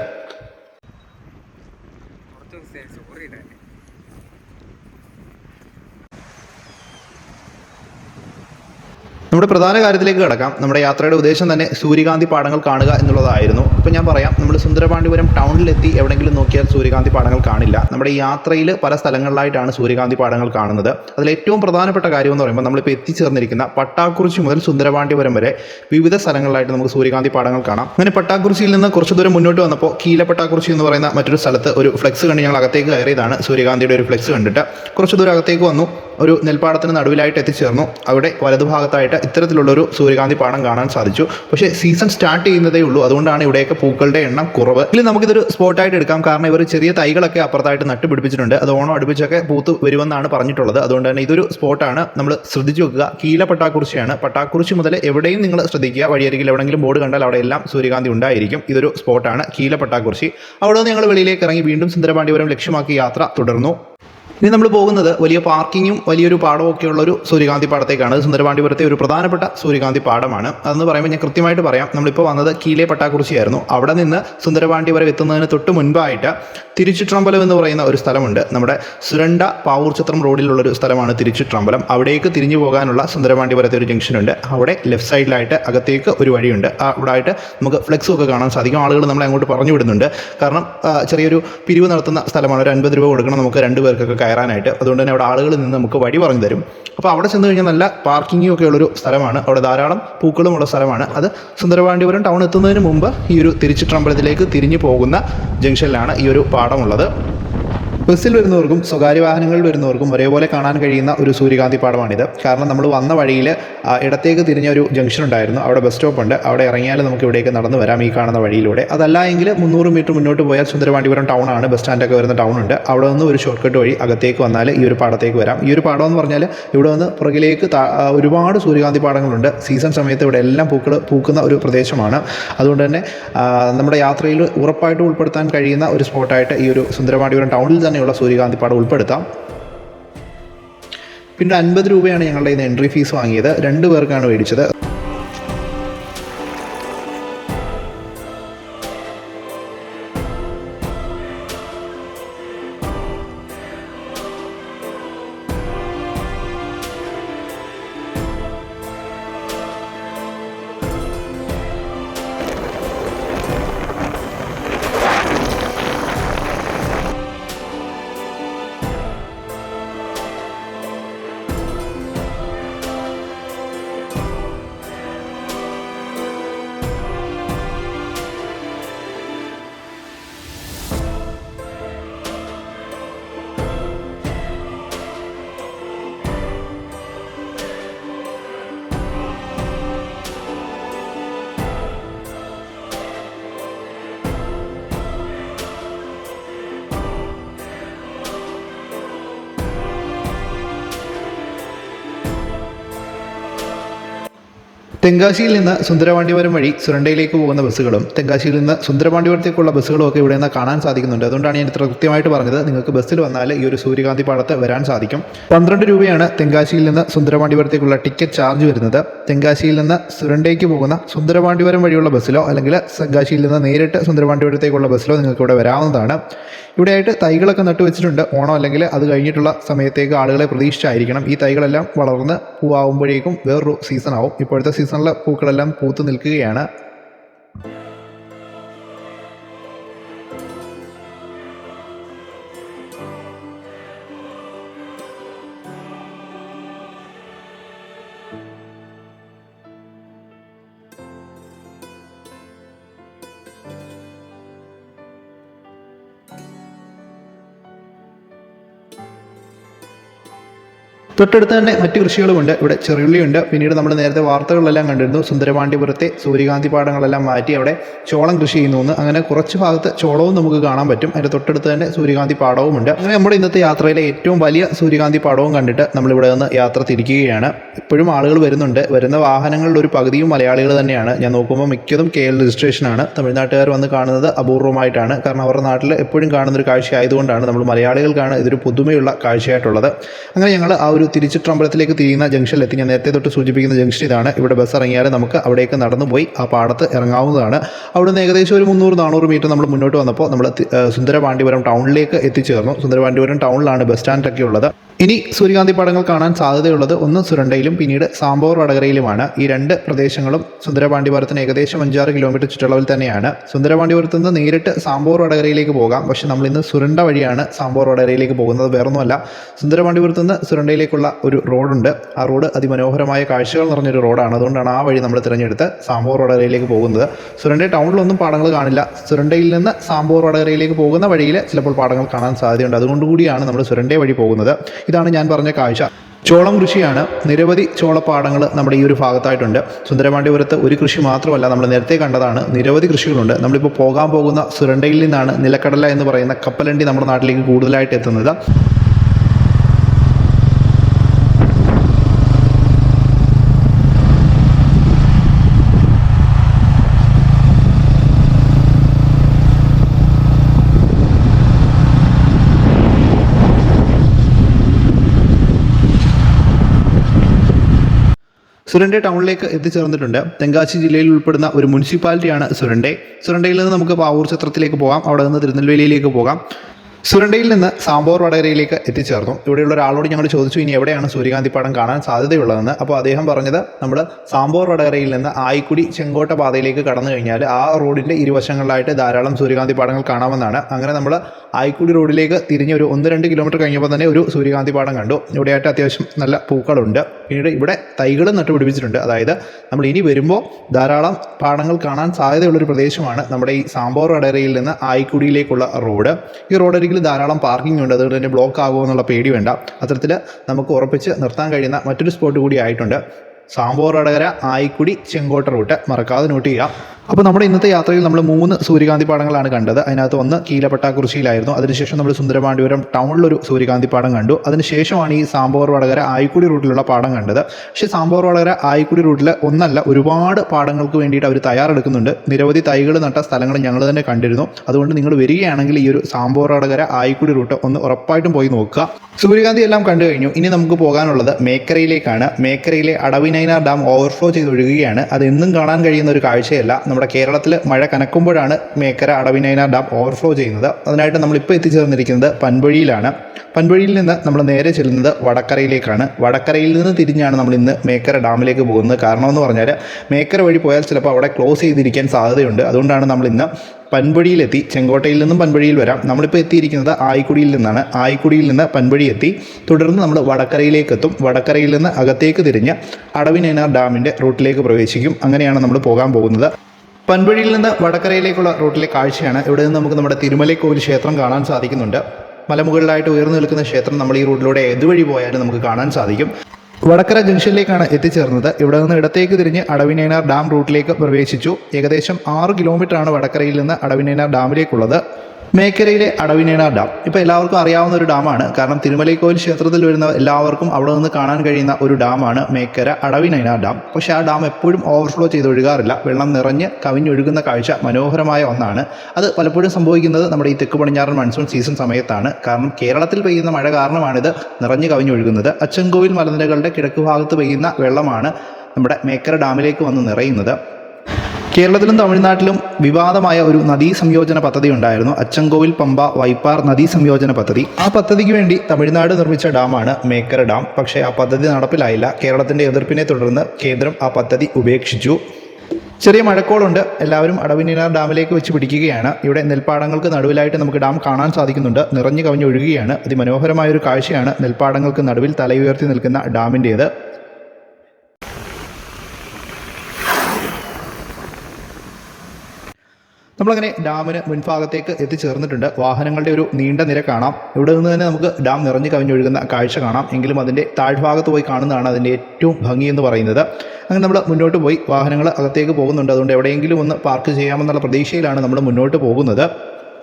നമ്മുടെ പ്രധാന കാര്യത്തിലേക്ക് കിടക്കാം. നമ്മുടെ യാത്രയുടെ ഉദ്ദേശം തന്നെ സൂര്യകാന്തി പാടങ്ങൾ കാണുക എന്നുള്ളതായിരുന്നു. ഇപ്പം ഞാൻ പറയാം നമ്മൾ സുന്ദരപാണ്ഡിപുരം ടൗണിലെത്തി എവിടെയെങ്കിലും നോക്കിയാൽ സൂര്യകാന്തി പാടങ്ങൾ കാണില്ല. നമ്മുടെ യാത്രയിൽ പല സ്ഥലങ്ങളിലായിട്ടാണ് സൂര്യകാന്തി പാടങ്ങൾ കാണുന്നത്. അതിൽ ഏറ്റവും പ്രധാനപ്പെട്ട കാര്യം എന്ന് പറയുമ്പോൾ നമ്മളിപ്പോൾ എത്തിച്ചേർന്നിരിക്കുന്ന പട്ടാക്കുറിച്ചി മുതൽ സുന്ദരപാണ്ഡിപുരം വരെ വിവിധ സ്ഥലങ്ങളിലായിട്ട് നമുക്ക് സൂര്യകാന്തി പാടങ്ങൾ കാണാം. അങ്ങനെ പട്ടാക്കുറിച്ചിയിൽ നിന്ന് കുറച്ച് ദൂരം മുന്നോട്ട് വന്നപ്പോൾ കീല പട്ടാക്കുറിച്ചി എന്ന് പറയുന്ന മറ്റൊരു സ്ഥലത്ത് ഒരു ഫ്ലെക്സ് കണ്ട് ഞങ്ങൾ അകത്തേക്ക് കയറിയതാണ് സൂര്യകാന്തിയുടെ ഒരു ഫ്ലെക്സ് കണ്ടിട്ട്. കുറച്ച് ദൂരം അകത്തേക്ക് വന്നു ഒരു നെൽപ്പാടത്തിന് നടുവിലായിട്ട് എത്തിച്ചേർന്നു. അവിടെ വലതുഭാഗത്തായിട്ട് ഇത്തരത്തിലുള്ളൊരു സൂര്യകാന്തി പാടം കാണാൻ സാധിച്ചു. പക്ഷേ സീസൺ സ്റ്റാർട്ട് ചെയ്യുന്നതേ ഉള്ളൂ. അതുകൊണ്ടാണ് ഇവിടെയൊക്കെ പൂക്കളുടെ എണ്ണം കുറവ്. ഇതിൽ നമുക്കിതൊരു സ്പോട്ടായിട്ട് എടുക്കാം. കാരണം ഇവർ ചെറിയ തൈകളൊക്കെ അപ്പുറത്തായിട്ട് നട്ടുപിടിപ്പിച്ചിട്ടുണ്ട്. അത് ഓണം അടുപ്പിച്ചൊക്കെ പൂത്ത് വരുമെന്നാണ് പറഞ്ഞിട്ടുള്ളത്. അതുകൊണ്ട് തന്നെ ഇതൊരു സ്പോട്ടാണ് നമ്മൾ ശ്രദ്ധിച്ചു വെക്കുക. കീല പട്ടാക്കുറിച്ചിയാണ് പട്ടാക്കുറിച്ചി മുതൽ എവിടെയും നിങ്ങൾ ശ്രദ്ധിക്കുക. വഴിയരികിൽ എവിടെയെങ്കിലും ബോർഡ് കണ്ടാൽ അവിടെ എല്ലാം സൂര്യകാന്തി ഉണ്ടായിരിക്കും. ഇതൊരു സ്പോട്ടാണ് കീല പട്ടാക്കുറിച്ചി അവിടെ നിന്ന് ഞങ്ങൾ വെളിയിലേക്ക് ഇറങ്ങി വീണ്ടും സുന്ദരപാണ്ഡിപുരം ലക്ഷ്യമാക്കി യാത്ര തുടർന്നു. ഇനി നമ്മൾ പോകുന്നത് വലിയ പാർക്കിങ്ങും വലിയൊരു പാടവും ഒക്കെ ഉള്ള ഒരു സൂര്യകാന്തി പാടത്തേക്കാണ്. സുന്ദരപാണ്ഡിപുരത്തെ ഒരു പ്രധാനപ്പെട്ട സൂര്യകാന്തി പാടമാണ്. അതെന്ന് പറയുമ്പോൾ ഞാൻ കൃത്യമായിട്ട് പറയാം. നമ്മളിപ്പോൾ വന്നത് കീലെ പട്ടാക്കുറിച്ചിയായിരുന്നു. അവിടെ നിന്ന് സുന്ദരപാണ്ഡിപുരം എത്തുന്നതിന് തൊട്ട് മുൻപായിട്ട് തിരുച്ചിട്രമ്പലം എന്ന് പറയുന്ന ഒരു സ്ഥലമുണ്ട്. നമ്മുടെ സുരണ്ട പാവൂർചത്രം റോഡിലുള്ള ഒരു സ്ഥലമാണ് തിരുച്ചിട്രമ്പലം. അവിടേക്ക് തിരിഞ്ഞു പോകാനുള്ള സുന്ദരപാണ്ഡിപുരത്തെ ഒരു ജംഗ്ഷനുണ്ട് അവിടെ ലെഫ്റ്റ് സൈഡിലായിട്ട് അകത്തേക്ക് ഒരു വഴിയുണ്ട്. അവിടെ ആയിട്ട് നമുക്ക് ഫ്ലെക്സും ഒക്കെ കാണാൻ സാധിക്കും ആളുകൾ നമ്മളെ അങ്ങോട്ട് പറഞ്ഞു വിടുന്നുണ്ട്. കാരണം ചെറിയൊരു പിരിവ് നടത്തുന്ന സ്ഥലമാണ്. ഒരു അൻപത് രൂപ കൊടുക്കണം. നമുക്ക് രണ്ട് പേർക്കൊക്കെ കയറാനായിട്ട്. അതുകൊണ്ട് തന്നെ അവിടെ ആളുകൾ നിന്ന് നമുക്ക് വഴി പറഞ്ഞു തരും. അപ്പോൾ അവിടെ ചെന്ന് കഴിഞ്ഞാൽ നല്ല പാർക്കിങ്ങും ഒക്കെ ഉള്ളൊരു സ്ഥലമാണ്. അവിടെ ധാരാളം പൂക്കളുമുള്ള സ്ഥലമാണ്. അത് സുന്ദരപാണ്ഡിപുരം ടൗൺ എത്തുന്നതിന് മുമ്പ് ഈ ഒരു തിരുച്ചിട്ടമ്പലത്തിലേക്ക് തിരിഞ്ഞു പോകുന്ന ജംഗ്ഷനിലാണ് ഈ ഒരു പാടമുള്ളത് ബസ്സിൽ വരുന്നവർക്കും സ്വകാര്യ വാഹനങ്ങളിൽ വരുന്നവർക്കും ഒരേപോലെ കാണാൻ കഴിയുന്ന ഒരു സൂര്യകാന്തി പാടമാണിത് കാരണം നമ്മൾ വന്ന വഴിയിൽ ഇടത്തേക്ക് തിരിഞ്ഞ ഒരു ജംഗ്ഷൻ ഉണ്ടായിരുന്നു. അവിടെ ബസ് സ്റ്റോപ്പ് ഉണ്ട്. അവിടെ ഇറങ്ങിയാൽ നമുക്ക് ഇവിടേക്ക് നടന്നു വരാം ഈ കാണുന്ന വഴിയിലൂടെ. അതല്ല എങ്കിൽ മുന്നൂറ് മീറ്റർ മുന്നോട്ട് പോയാൽ സുന്ദരവാണ്ടിപുരം ടൗൺ ആണ്. ബസ് സ്റ്റാൻഡൊക്കെ വരുന്ന ടൗൺ ഉണ്ട്. അവിടെ നിന്ന് ഒരു ഷോർട്ട് കട്ട് വഴി അകത്തേക്ക് വന്നാൽ ഈ ഒരു പാടത്തേക്ക് വരാം. ഈ ഒരു പാടം എന്ന് പറഞ്ഞാൽ ഇവിടെ നിന്ന് പുറകിലേക്ക് ഒരുപാട് സൂര്യകാന്തി പാടങ്ങളുണ്ട് സീസൺ സമയത്ത് ഇവിടെ എല്ലാം പൂക്കൾ പൂക്കുന്ന ഒരു പ്രദേശമാണ്. അതുകൊണ്ട് തന്നെ നമ്മുടെ യാത്രയിൽ ഉറപ്പായിട്ട് ഉൾപ്പെടുത്താൻ കഴിയുന്ന ഒരു സ്പോട്ടായിട്ട് ഈ ഒരു സുന്ദരവാണ്ടിപുരം ടൗണിൽ തന്നെയുള്ള സൂര്യകാന്തി പാടം ഉൾപ്പെടുത്താം. പിന്നെ അൻപത് രൂപയാണ് ഞങ്ങളുടെ ഇന്ന് എൻട്രി ഫീസ് വാങ്ങിയത്. രണ്ട് പേർക്കാണ് മേടിച്ചത്. തെങ്കാശിയിൽ നിന്ന് സുന്ദരപാണ്ഡിപുരം വഴി സുരണ്ടയിലേക്ക് പോകുന്ന ബസ്സുകളും തെങ്കാശിയിൽ നിന്ന് സുന്ദരപാണ്ഡിപുരത്തേക്കുള്ള ബസ്സുകളും ഒക്കെ ഇവിടെ നിന്ന് കാണാൻ സാധിക്കുന്നുണ്ട്. അതുകൊണ്ടാണ് ഞാൻ ഇത്ര കൃത്യമായിട്ട് പറഞ്ഞത്. നിങ്ങൾക്ക് ബസ്സിൽ വന്നാൽ ഈ ഒരു സൂര്യകാന്തി പാടത്ത് വരാൻ സാധിക്കും. പന്ത്രണ്ട് രൂപയാണ് തെങ്കാശിയിൽ നിന്ന് സുന്ദരപാണ്ഡിപുരത്തേക്കുള്ള ടിക്കറ്റ് ചാർജ് വരുന്നത്. തെങ്കാശിയിൽ നിന്ന് സുരണ്ടയ്ക്ക് പോകുന്ന സുന്ദരപാണ്ഡിപുരം വഴിയുള്ള ബസ്സിലോ അല്ലെങ്കിൽ തെങ്കാശിയിൽ നിന്ന് നേരിട്ട് സുന്ദരപാണ്ഡിപുരത്തേക്കുള്ള ബസ്സിലോ നിങ്ങൾക്ക് ഇവിടെ വരാവുന്നതാണ്. ഇവിടെയായിട്ട് തൈകളൊക്കെ നട്ടു വെച്ചിട്ടുണ്ട്. ഓണം അല്ലെങ്കിൽ അത് കഴിഞ്ഞിട്ടുള്ള സമയത്തേക്ക് ആളുകളെ പ്രതീക്ഷിച്ചായിരിക്കണം. ഈ തൈകളെല്ലാം വളർന്ന് പൂവാകുമ്പോഴേക്കും വേറൊരു സീസൺ ആവും. ഇപ്പോഴത്തെ സീസണിലെ പൂക്കളെല്ലാം പൂത്ത് നിൽക്കുകയാണ്. തൊട്ടടുത്ത് തന്നെ മറ്റ് കൃഷികളുമുണ്ട്. ഇവിടെ ചെറുള്ളിയുണ്ട്. പിന്നീട് നമ്മൾ നേരത്തെ വാർത്തകളിലെല്ലാം കണ്ടിരുന്നു. സുന്ദരപാണ്ഡിപുരത്തെ സൂര്യകാന്തി പാടങ്ങളെല്ലാം മാറ്റി അവിടെ ചോളം കൃഷി ചെയ്യുന്നു എന്ന് അങ്ങനെ കുറച്ച് ഭാഗത്ത് ചോളവും നമുക്ക് കാണാൻ പറ്റും. അതിന്റെ തൊട്ടടുത്ത് തന്നെ സൂര്യകാന്തി പാടവുമുണ്ട്. അങ്ങനെ നമ്മുടെ ഇന്നത്തെ യാത്രയിലെ ഏറ്റവും വലിയ സൂര്യകാന്തി പാടവും കണ്ടിട്ട് നമ്മളിവിടെ നിന്ന് യാത്ര തിരിക്കുകയാണ്. ഇപ്പോഴും ആളുകൾ വരുന്നുണ്ട്. വരുന്ന വാഹനങ്ങളുടെ ഒരു പകുതിയും മലയാളികൾ തന്നെയാണ്. ഞാൻ നോക്കുമ്പോൾ മിക്കതും കെ എൽ രജിസ്ട്രേഷനാണ് തമിഴ്നാട്ടുകാർ വന്ന് കാണുന്നത് അപൂർവമായിട്ടാണ്. കാരണം അവരുടെ നാട്ടിൽ എപ്പോഴും കാണുന്നൊരു കാഴ്ച ആയതുകൊണ്ടാണ് നമ്മൾ മലയാളികൾക്കാണ് ഇതൊരു പുതുമയുള്ള കാഴ്ചയായിട്ടുള്ളത്. അങ്ങനെ ഞങ്ങൾ ആ ഒരു തിരിച്ചിട്ടമ്പലത്തിലേക്ക് തിരിയുന്ന ജംഗ്ഷനിലെത്തി. ഞാൻ നേരത്തെ തൊട്ട് സൂചിപ്പിക്കുന്ന ജംഗ്ഷൻ ഇതാണ്. ഇവിടെ ബസ് ഇറങ്ങിയാൽ നമുക്ക് അവിടേക്ക് നടന്നു പോയി ആ പാടത്ത് ഇറങ്ങാവുന്നതാണ്. അവിടുന്ന് ഏകദേശം ഒരു മുന്നൂറ് നാനൂറ് മീറ്റർ നമ്മൾ മുന്നോട്ട് വന്നപ്പോൾ നമ്മൾ സുന്ദരപാണ്ഡിപുരം ടൗണിലേക്ക് എത്തിച്ചേർന്നു. സുന്ദരപാണ്ഡിപുരം ടൗണിലാണ് ബസ് സ്റ്റാൻഡൊക്കെ ഉള്ളത്. ഇനി സൂര്യകാന്തി പടങ്ങൾ കാണാൻ സാധ്യതയുള്ളത് ഒന്ന് സുരണ്ടയിലും പിന്നീട് സാമ്പോർ വടകരയിലുമാണ്. ഈ രണ്ട് പ്രദേശങ്ങളും സുന്ദരപാണ്ഡിപുരത്തിന് ഏകദേശം അഞ്ചാറ് കിലോമീറ്റർ ചുറ്റളവിൽ തന്നെയാണ്. സുന്ദരപാണ്ഡിപുരത്ത് നിന്ന് നേരിട്ട് സാമ്പോർ വടകരയിലേക്ക് പോകാം. പക്ഷേ നമ്മൾ ഇന്ന് സുരണ്ട വഴിയാണ് സാമ്പോർ വടകരയിലേക്ക് പോകുന്നത്. വേറൊന്നുമല്ല സുന്ദരപാണ്ഡിപുരത്ത് നിന്ന് സുരണ്ടയിലേക്കുള്ള ഒരു റോഡുണ്ട്. ആ റോഡ് അതിമനോഹരമായ കാഴ്ചകൾ നിറഞ്ഞൊരു റോഡാണ്. അതുകൊണ്ടാണ് ആ വഴി നമ്മൾ തിരഞ്ഞെടുത്ത് സാമ്പോർ വടകരയിലേക്ക് പോകുന്നത്. സുരണ്ട ടൗണിലൊന്നും പാടങ്ങൾ കാണില്ല. സുരണ്ടയിൽ നിന്ന് സാമ്പോർ വടകരയിലേക്ക് പോകുന്ന വഴിയിൽ ചിലപ്പോൾ പാടങ്ങൾ കാണാൻ സാധ്യതയുണ്ട്. അതുകൊണ്ടുകൂടിയാണ് നമ്മൾ സുരണ്ട വഴി പോകുന്നത്. ഇതാണ് ഞാൻ പറഞ്ഞ കാഴ്ച. ചോളം കൃഷിയാണ് നിരവധി ചോളപ്പാടങ്ങൾ നമ്മുടെ ഈ ഒരു ഭാഗത്തായിട്ടുണ്ട്. സുന്ദരപാണ്ഡിപുരത്ത് ഒരു കൃഷി മാത്രമല്ല നമ്മൾ നേരത്തെ കണ്ടതാണ്. നിരവധി കൃഷികളുണ്ട്. നമ്മളിപ്പോൾ പോകാൻ പോകുന്ന സുരണ്ടയിൽ നിന്നാണ് നിലക്കടല എന്ന് പറയുന്ന കപ്പലണ്ടി നമ്മുടെ നാട്ടിലേക്ക് കൂടുതലായിട്ട് എത്തുന്നത്. സുരണ്ടെ ടൗണിലേക്ക് എത്തിച്ചേർന്നിട്ടുണ്ട്. തെങ്കാശി ജില്ലയിൽ ഉൾപ്പെടുന്ന ഒരു മുനിസിപ്പാലിറ്റിയാണ് സുരണ്ടെ. സുരണ്ടയിൽ നിന്ന് നമുക്ക് പാവൂർ ക്ഷേത്രത്തിലേക്ക് പോകാം. അവിടെ നിന്ന് തിരുനെൽവേലിയിലേക്ക് പോകാം. സുരണ്ടയിൽ നിന്ന് സാമ്പോർ വടകരയിലേക്ക് എത്തിച്ചേർന്നു. ഇവിടെയുള്ള ഒരാളോട് ഞങ്ങൾ ചോദിച്ചു ഇനി എവിടെയാണ് സൂര്യകാന്തി പാടം കാണാൻ സാധ്യതയുള്ളതെന്ന്? അപ്പോൾ അദ്ദേഹം പറഞ്ഞത് നമ്മൾ സാമ്പോർ വടകരയിൽ നിന്ന് ആയിക്കുടി ചെങ്കോട്ട പാതയിലേക്ക് കടന്നു കഴിഞ്ഞാൽ ആ റോഡിന്റെ ഇരുവശങ്ങളിലായിട്ട് ധാരാളം സൂര്യകാന്തി പാടങ്ങൾ കാണാമെന്നാണ് അങ്ങനെ നമ്മൾ ആയിക്കുടി റോഡിലേക്ക് തിരിഞ്ഞ് ഒരു ഒന്ന് രണ്ട് കിലോമീറ്റർ കഴിഞ്ഞപ്പോൾ തന്നെ ഒരു സൂര്യകാന്തി പാടം കണ്ടു. ഇവിടെയായിട്ട് അത്യാവശ്യം നല്ല പൂക്കളുണ്ട്. പിന്നീട് ഇവിടെ തൈകളും നട്ടുപിടിപ്പിച്ചിട്ടുണ്ട് അതായത് നമ്മൾ ഇനി വരുമ്പോൾ ധാരാളം പാടങ്ങൾ കാണാൻ സാധ്യതയുള്ളൊരു പ്രദേശമാണ് നമ്മുടെ ഈ സാമ്പോർ വടകരയിൽ നിന്ന് ആയിക്കുടിയിലേക്കുള്ള റോഡ്. ഈ റോഡരികിൽ ധാരാളം പാർക്കിംഗ് ഉണ്ട്. അതുകൊണ്ട് തന്നെ ബ്ലോക്ക് ആകുമോ എന്നുള്ള പേടി വേണ്ട. അത്തരത്തിൽ നമുക്ക് ഉറപ്പിച്ച് നിർത്താൻ കഴിയുന്ന മറ്റൊരു സ്പോട്ട് കൂടി ആയിട്ടുണ്ട്. സാമ്പോർ അടകര ആയിക്കുടി ചെങ്കോട്ട റൂട്ട് മറക്കാതെ നോട്ട് ചെയ്യാം അപ്പോൾ നമ്മുടെ ഇന്നത്തെ യാത്രയിൽ നമ്മൾ മൂന്ന് സൂര്യകാന്തി പാടങ്ങളാണ് കണ്ടത്. അതിനകത്ത് ഒന്ന് കീലപ്പെട്ടാക്കുറിശിയിലായിരുന്നു അതിനുശേഷം നമ്മൾ സുന്ദരപാണ്ഡിപുരം ടൗണിലൊരു സൂര്യകാന്തി പാടം കണ്ടു. അതിനുശേഷമാണ് ഈ സാമ്പോർ വടകര ആയിക്കുടി റൂട്ടിലുള്ള പാടം കണ്ടത്. പക്ഷേ സാമ്പോർ വടകര ആയിക്കുടി റൂട്ടിൽ ഒന്നല്ല ഒരുപാട് പാടങ്ങൾക്ക് വേണ്ടിയിട്ട് അവർ തയ്യാറെടുക്കുന്നുണ്ട്. നിരവധി തൈകൾ നട്ട സ്ഥലങ്ങൾ ഞങ്ങൾ തന്നെ കണ്ടിരുന്നു. അതുകൊണ്ട് നിങ്ങൾ വരികയാണെങ്കിൽ ഈ ഒരു സാമ്പോർ വടകര ആയിക്കുടി റൂട്ട് ഒന്ന് ഉറപ്പായിട്ടും പോയി നോക്കുക. സൂര്യകാന്തി എല്ലാം കണ്ടു കഴിഞ്ഞു. ഇനി നമുക്ക് പോകാനുള്ളത് മേക്കരയിലേക്കാണ്. മേക്കരയിലെ അടവിനൈനാർ ഡാം ഓവർഫ്ലോ ചെയ്ത് ഒഴുകുകയാണ്. അത് എന്നും കാണാൻ കഴിയുന്ന ഒരു കാഴ്ചയല്ല. നമ്മുടെ കേരളത്തിൽ മഴ കനക്കുമ്പോഴാണ് മേക്കര അടവിനൈന ഡാം ഓവർഫ്ലോ ചെയ്യുന്നത്. അതിനായിട്ട് നമ്മളിപ്പോൾ എത്തിച്ചേർന്നിരിക്കുന്നത് പൻപൊഴിയിലാണ് പൻപൊഴിയിൽ നിന്ന് നമ്മൾ നേരെ ചെല്ലുന്നത് വടക്കരയിലേക്കാണ്. വടക്കരയിൽ നിന്ന് തിരിഞ്ഞാണ് നമ്മൾ ഇന്ന് മേക്കര ഡാമിലേക്ക് പോകുന്നത്. കാരണമെന്ന് പറഞ്ഞാൽ മേക്കര വഴി പോയാൽ ചിലപ്പോൾ അവിടെ ക്ലോസ് ചെയ്തിരിക്കാൻ സാധ്യതയുണ്ട്. അതുകൊണ്ടാണ് നമ്മൾ ഇന്ന് പൻപൊഴിയിലെത്തി ചെങ്കോട്ടയിൽ നിന്നും പൻപൊഴിയിൽ വരാം. നമ്മളിപ്പോൾ എത്തിയിരിക്കുന്നത് ആയിക്കുടിയിൽ നിന്നാണ്. ആയിക്കുടിയിൽ നിന്ന് പൻപൊഴി എത്തി. തുടർന്ന് നമ്മൾ വടക്കരയിലേക്ക് എത്തും വടക്കരയിൽ നിന്ന് അകത്തേക്ക് തിരിഞ്ഞ് അടവിനേനാർ ഡാമിന്റെ റൂട്ടിലേക്ക് പ്രവേശിക്കും. അങ്ങനെയാണ് നമ്മൾ പോകാൻ പോകുന്നത്. പൻപൊഴിയിൽ നിന്ന് വടക്കരയിലേക്കുള്ള റൂട്ടിലെ കാഴ്ചയാണ്. ഇവിടെ നിന്ന് നമുക്ക് നമ്മുടെ തിരുമലൈക്കോവിൽ ക്ഷേത്രം കാണാൻ സാധിക്കുന്നുണ്ട്. മലമുകളിലായിട്ട് ഉയർന്നു നിൽക്കുന്ന ക്ഷേത്രം നമ്മൾ ഈ റൂട്ടിലൂടെ ഏതുവഴി പോയാലും നമുക്ക് കാണാൻ സാധിക്കും. വടക്കര ജംഗ്ഷനിലേക്കാണ് എത്തിച്ചേർന്നത്. ഇവിടെ നിന്ന് ഇടത്തേക്ക് തിരിഞ്ഞ് അടവിനേനാർ ഡാം റൂട്ടിലേക്ക് പ്രവേശിച്ചു. ഏകദേശം ആറ് കിലോമീറ്ററാണ് വടക്കരയിൽ നിന്ന് അടവിനേനാർ ഡാമിലേക്കുള്ളത്. മേക്കരയിലെ അടവിനേണ ഡാം. ഇപ്പോൾ എല്ലാവർക്കും അറിയാവുന്ന ഒരു ഡാമാണ്. കാരണം തിരുമലൈ തിരുമലൈക്കോവിൽ ക്ഷേത്രത്തിൽ വരുന്ന എല്ലാവർക്കും അവിടെ നിന്ന് കാണാൻ കഴിയുന്ന ഒരു ഡാമാണ് മേക്കര അടവിനൈന ഡാം. പക്ഷേ ആ ഡാം എപ്പോഴും ഓവർഫ്ലോ ചെയ്ത് ഒഴുകാറില്ല. വെള്ളം നിറഞ്ഞ് കവിഞ്ഞൊഴുകുന്ന കാഴ്ച മനോഹരമായ ഒന്നാണ്. അത് പലപ്പോഴും സംഭവിക്കുന്നത് നമ്മുടെ ഈ തെക്ക് പടിഞ്ഞാറൻ മൺസൂൺ സീസൺ സമയത്താണ്. കാരണം കേരളത്തിൽ പെയ്യുന്ന മഴ കാരണമാണിത് നിറഞ്ഞു കവിഞ്ഞൊഴുകുന്നത്. അച്ചൻകോവിൽ മലനിരകളുടെ കിഴക്ക് ഭാഗത്ത് പെയ്യുന്ന വെള്ളമാണ് നമ്മുടെ മേക്കര ഡാമിലേക്ക് വന്ന് നിറയുന്നത്. കേരളത്തിലും തമിഴ്നാട്ടിലും വിവാദമായ ഒരു നദീ സംയോജന പദ്ധതി ഉണ്ടായിരുന്നു. അച്ചൻകോവിൽ പമ്പ വൈപ്പാർ നദീ സംയോജന പദ്ധതി. ആ പദ്ധതിക്ക് വേണ്ടി തമിഴ്നാട് നിർമ്മിച്ച ഡാമാണ് മേക്കര ഡാം. പക്ഷേ ആ പദ്ധതി നടപ്പിലായില്ല. കേരളത്തിന്റെ എതിർപ്പിനെ തുടർന്ന് കേന്ദ്രം ആ പദ്ധതി ഉപേക്ഷിച്ചു. ചെറിയ മഴക്കോളുണ്ട്. എല്ലാവരും അടവിനാർ ഡാമിലേക്ക് വെച്ച് പിടിക്കുകയാണ്. ഇവിടെ നെൽപ്പാടങ്ങൾക്ക് നടുവിലായിട്ട് നമുക്ക് ഡാം കാണാൻ സാധിക്കുന്നുണ്ട്. നിറഞ്ഞു കവിഞ്ഞൊഴുകുകയാണ്. അതിമനോഹരമായ ഒരു കാഴ്ചയാണ് നെൽപ്പാടങ്ങൾക്ക് നടുവിൽ തലയുയർത്തി നിൽക്കുന്ന ഡാമിന്റേത്. നമ്മളങ്ങനെ ഡാമിന് മുൻഭാഗത്തേക്ക് എത്തിച്ചേർന്നിട്ടുണ്ട്. വാഹനങ്ങളുടെ ഒരു നീണ്ട നിര കാണാം. ഇവിടെ നിന്ന് തന്നെ നമുക്ക് ഡാം നിറഞ്ഞു കവിഞ്ഞൊഴുകുന്ന കാഴ്ച കാണാം. എങ്കിലും അതിന്റെ താഴ്ഭാഗത്ത് പോയി കാണുന്നതാണ് അതിന്റെ ഏറ്റവും ഭംഗി എന്ന് പറയുന്നത്. അങ്ങനെ നമ്മൾ മുന്നോട്ട് പോയി. വാഹനങ്ങൾ അകത്തേക്ക് പോകുന്നുണ്ട്. അതുകൊണ്ട് എവിടെയെങ്കിലും ഒന്ന് പാർക്ക് ചെയ്യാമെന്നുള്ള പ്രതീക്ഷയിലാണ് നമ്മൾ മുന്നോട്ട് പോകുന്നത്.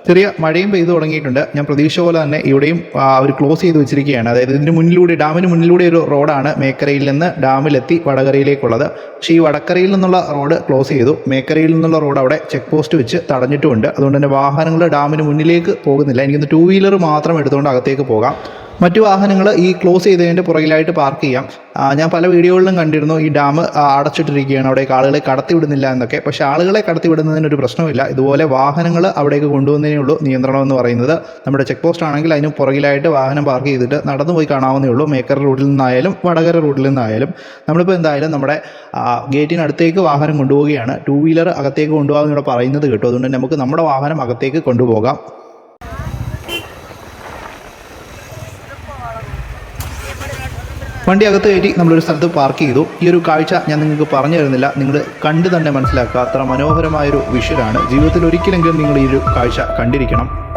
ചെറിയ മഴയും പെയ്തു തുടങ്ങിയിട്ടുണ്ട്. ഞാൻ പ്രതീക്ഷ പോലെ തന്നെ ഇവിടെയും അവർ ക്ലോസ് ചെയ്ത് വെച്ചിരിക്കുകയാണ്. അതായത് ഇതിന് മുന്നിലൂടെ ഡാമിന് മുന്നിലൂടെ ഒരു റോഡാണ് മേക്കരയിൽ നിന്ന് ഡാമിലെത്തി വടകരയിലേക്കുള്ളത്. പക്ഷേ ഈ വടക്കരയിൽ നിന്നുള്ള റോഡ് ക്ലോസ് ചെയ്തു. മേക്കരയിൽ നിന്നുള്ള റോഡ് അവിടെ ചെക്ക് പോസ്റ്റ് വെച്ച് തടഞ്ഞിട്ടുമുണ്ട്. അതുകൊണ്ട് തന്നെ വാഹനങ്ങൾ ഡാമിന് മുന്നിലേക്ക് പോകുന്നില്ല. എനിക്കൊന്ന് ടൂ വീലർ മാത്രം എടുത്തുകൊണ്ട് അകത്തേക്ക് പോകാം. മറ്റു വാഹനങ്ങൾ ഈ ക്ലോസ് ചെയ്തതിന്റെ പുറകിലായിട്ട് പാർക്ക് ചെയ്യാം. ഞാൻ പല വീഡിയോകളിലും കണ്ടിരുന്നു ഈ ഡാം അടച്ചിട്ടിരിക്കുകയാണ്. അവിടേക്ക് ആളുകളെ കടത്തിവിടുന്നില്ല എന്നൊക്കെ. പക്ഷേ ആളുകളെ കടത്തിവിടുന്നതിനൊരു പ്രശ്നമില്ല ഇതുപോലെ വാഹനങ്ങൾ അവിടേക്ക് കൊണ്ടുവന്നതിനേ ഉള്ളൂ നിയന്ത്രണം എന്ന് പറയുന്നത്. നമ്മുടെ ചെക്ക് പോസ്റ്റ് ആണെങ്കിൽ അതിന് പുറകിലായിട്ട് വാഹനം പാർക്ക് ചെയ്തിട്ട് നടന്നു പോയി കാണാവുന്നേ ഉള്ളൂ. മേക്കർ റൂട്ടിൽ നിന്നായാലും വടകര റൂട്ടിൽ നിന്നായാലും. നമ്മളിപ്പോൾ എന്തായാലും നമ്മുടെ ഗേറ്റിനടുത്തേക്ക് വാഹനം കൊണ്ടുപോവുകയാണ്. ടു വീലർ അകത്തേക്ക് കൊണ്ടുപോകാമെന്ന് ഇവിടെ പറയുന്നത് കേട്ടു. അതുകൊണ്ട് നമുക്ക് നമ്മുടെ വാഹനം അകത്തേക്ക് കൊണ്ടുപോകാം. വണ്ടി അകത്ത് കയറ്റി നമ്മളൊരു സ്ഥലത്ത് പാർക്ക് ചെയ്തു. ഈ ഒരു കാഴ്ച ഞാൻ നിങ്ങൾക്ക് പറഞ്ഞു തരുന്നില്ല. നിങ്ങൾ കണ്ടു തന്നെ മനസ്സിലാക്കുക. അത്ര മനോഹരമായൊരു വിഷയമാണ്. ജീവിതത്തിൽ ഒരിക്കലെങ്കിലും നിങ്ങൾ ഈ ഒരു കാഴ്ച കണ്ടിരിക്കണം.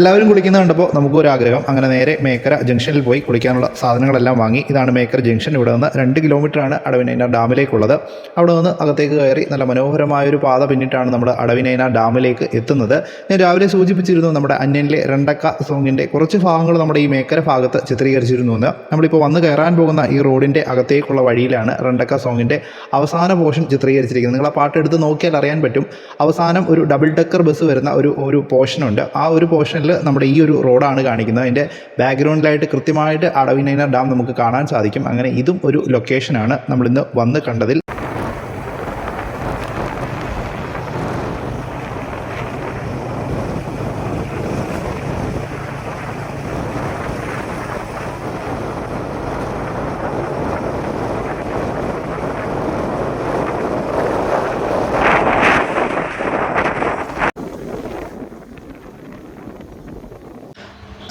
എല്ലാവരും കുളിക്കുന്ന കണ്ടപ്പോൾ നമുക്കൊരാഗ്രഹം. അങ്ങനെ നേരെ മേക്കര ജംഗ്ഷനിൽ പോയി കുളിക്കാനുള്ള സാധനങ്ങളെല്ലാം വാങ്ങി. ഇതാണ് മേക്കർ ജംഗ്ഷൻ. ഇവിടെ നിന്ന് രണ്ട് കിലോമീറ്ററാണ് അടവിനൈന ഡാമിലേക്കുള്ളത്. അവിടെ നിന്ന് അകത്തേക്ക് കയറി നല്ല മനോഹരമായൊരു പാത പിന്നിട്ടാണ് നമ്മൾ അടവിനൈന ഡാമിലേക്ക് എത്തുന്നത്. ഞാൻ രാവിലെ സൂചിപ്പിച്ചിരുന്നു നമ്മുടെ അന്യനിലെ രണ്ടക്ക സോങ്ങിന്റെ കുറച്ച് ഭാഗങ്ങൾ നമ്മുടെ ഈ മേക്കര ഭാഗത്ത് ചിത്രീകരിച്ചിരുന്നു എന്ന്. നമ്മളിപ്പോൾ വന്ന് കയറാൻ പോകുന്ന ഈ റോഡിന്റെ അകത്തേക്കുള്ള വഴിയിലാണ് രണ്ടക്ക സോങ്ങിന്റെ അവസാന പോർഷൻ ചിത്രീകരിച്ചിരിക്കുന്നത്. നിങ്ങൾ ആ പാട്ട് എടുത്ത് നോക്കിയാൽ അറിയാൻ പറ്റും. അവസാനം ഒരു ഡബിൾ ഡെക്കർ ബസ് വരുന്ന ഒരു ഒരു പോർഷനുണ്ട്. ആ ഒരു പോർഷനിൽ നമ്മുടെ ഈ ഒരു റോഡാണ് കാണിക്കുന്നത്. അതിന്റെ ബാക്ക്ഗ്രൗണ്ടിലായിട്ട് കൃത്യമായിട്ട് അടവിനൈന ഡാം നമുക്ക് കാണാൻ സാധിക്കും. അങ്ങനെ ഇതും ഒരു ലൊക്കേഷനാണ് നമ്മളിന്ന് വന്ന് കണ്ടതിൽ.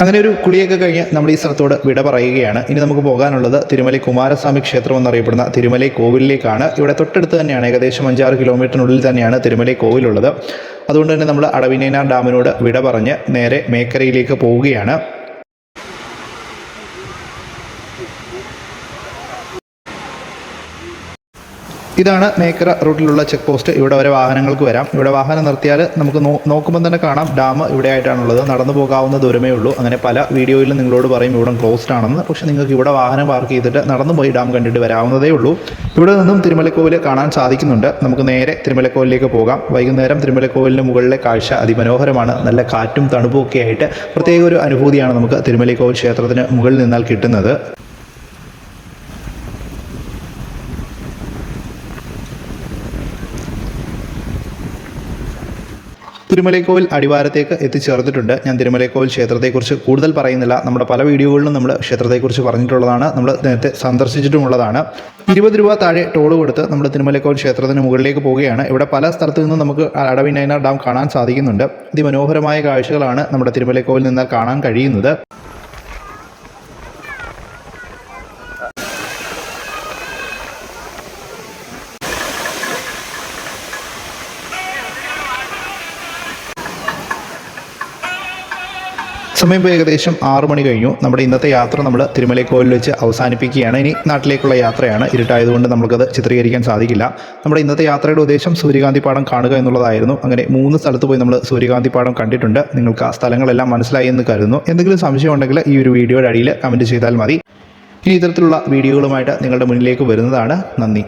അങ്ങനെ ഒരു കുളിയൊക്കെ കഴിഞ്ഞ് നമ്മൾ ഈ സ്ഥലത്തോട് വിട പറയുകയാണ്. ഇനി നമുക്ക് പോകാനുള്ളത് തിരുമലൈ കുമാരസ്വാമി ക്ഷേത്രം എന്നറിയപ്പെടുന്ന തിരുമലൈ കോവിലിലേക്കാണ്. ഇവിടെ തൊട്ടടുത്ത് തന്നെയാണ് ഏകദേശം അഞ്ചാറ് കിലോമീറ്ററിനുള്ളിൽ തന്നെയാണ് തിരുമലൈ കോവിലുള്ളത്. അതുകൊണ്ട് തന്നെ നമ്മൾ അടവിനേനാർ ഡാമിനോട് വിട പറഞ്ഞ് നേരെ മേക്കരയിലേക്ക് പോവുകയാണ്. ഇതാണ് മേക്കര റൂട്ടിലുള്ള ചെക്ക് പോസ്റ്റ്. ഇവിടെ വരെ വാഹനങ്ങൾക്ക് വരാം. ഇവിടെ വാഹനം നിർത്തിയാൽ നമുക്ക് നോക്കുമ്പോൾ തന്നെ കാണാം. ഡാം ഇവിടെ ആയിട്ടാണുള്ളത് നടന്നു പോകാവുന്ന ദൂരമേ ഉള്ളൂ. അങ്ങനെ പല വീഡിയോയിലും നിങ്ങളോട് പറയും ഇവിടെ ക്ലോസ്ഡ് ആണെന്ന്. പക്ഷേ നിങ്ങൾക്ക് ഇവിടെ വാഹനം പാർക്ക് ചെയ്തിട്ട് നടന്നു പോയി ഡാം കണ്ടിട്ട് വരാവുന്നതേ ഉള്ളൂ. ഇവിടെ നിന്നും തിരുമലക്കോവിൽ കാണാൻ സാധിക്കുന്നുണ്ട്. നമുക്ക് നേരെ തിരുമലക്കോവിലേക്ക് പോകാം. വൈകുന്നേരം തിരുമലക്കോവിലിന് മുകളിലെ കാഴ്ച അതിമനോഹരമാണ്. നല്ല കാറ്റും തണുപ്പും ഒക്കെ ആയിട്ട് പ്രത്യേക ഒരു അനുഭൂതിയാണ് നമുക്ക് തിരുമലക്കോവിൽ ക്ഷേത്രത്തിന് മുകളിൽ നിന്നാൽ കിട്ടുന്നത്. തിരുമലൈക്കോവിൽ അടിവാരത്തേക്ക് എത്തിച്ചേർന്നിട്ടുണ്ട് ഞാൻ തിരുമലൈക്കോവിൽ ക്ഷേത്രത്തെക്കുറിച്ച് കൂടുതൽ പറയുന്നില്ല. നമ്മുടെ പല വീഡിയോകളിലും നമ്മൾ ക്ഷേത്രത്തെക്കുറിച്ച് പറഞ്ഞിട്ടുള്ളതാണ്. നമ്മൾ നേരത്തെ സന്ദർശിച്ചിട്ടുമുള്ളതാണ്. ഇരുപത് രൂപ താഴെ ടോൾ കൊടുത്ത് നമ്മൾ തിരുമലക്കോവിൽ ക്ഷേത്രത്തിന് മുകളിലേക്ക് പോവുകയാണ്. ഇവിടെ പല സ്ഥലത്തു നിന്നും നമുക്ക് അടവിനൈന ഡാം കാണാൻ സാധിക്കുന്നുണ്ട്. അതിമനോഹരമായ കാഴ്ചകളാണ് നമ്മുടെ തിരുമലക്കോവിൽ നിന്ന് കാണാൻ കഴിയുന്നത്. സമയം ഏകദേശം ആറു മണി കഴിഞ്ഞു. നമ്മുടെ ഇന്നത്തെ യാത്ര നമ്മൾ തിരുമലക്കോവിൽ വെച്ച് അവസാനിപ്പിക്കുകയാണ്. ഇനി നാട്ടിലേക്കുള്ള യാത്രയാണ് ഇരുട്ടായതുകൊണ്ട് നമുക്കത് ചിത്രീകരിക്കാൻ സാധിക്കില്ല. നമ്മുടെ ഇന്നത്തെ യാത്രയുടെ ഉദ്ദേശം സൂര്യകാന്തി പാടം കാണുക എന്നുള്ളതായിരുന്നു. അങ്ങനെ മൂന്ന് സ്ഥലത്ത് പോയി നമ്മൾ സൂര്യകാന്തി പാടം കണ്ടിട്ടുണ്ട്. നിങ്ങൾക്ക് ആ സ്ഥലങ്ങളെല്ലാം മനസ്സിലായി എന്ന് കരുതുന്നു. എന്തെങ്കിലും സംശയം ഉണ്ടെങ്കിൽ ഈ ഒരു വീഡിയോയുടെ അടിയിൽ കമന്റ് ചെയ്താൽ മതി. ഇനി ഇത്തരത്തിലുള്ള വീഡിയോകളുമായിട്ട് നിങ്ങളുടെ മുന്നിലേക്ക് വരുന്നതാണ്. നന്ദി.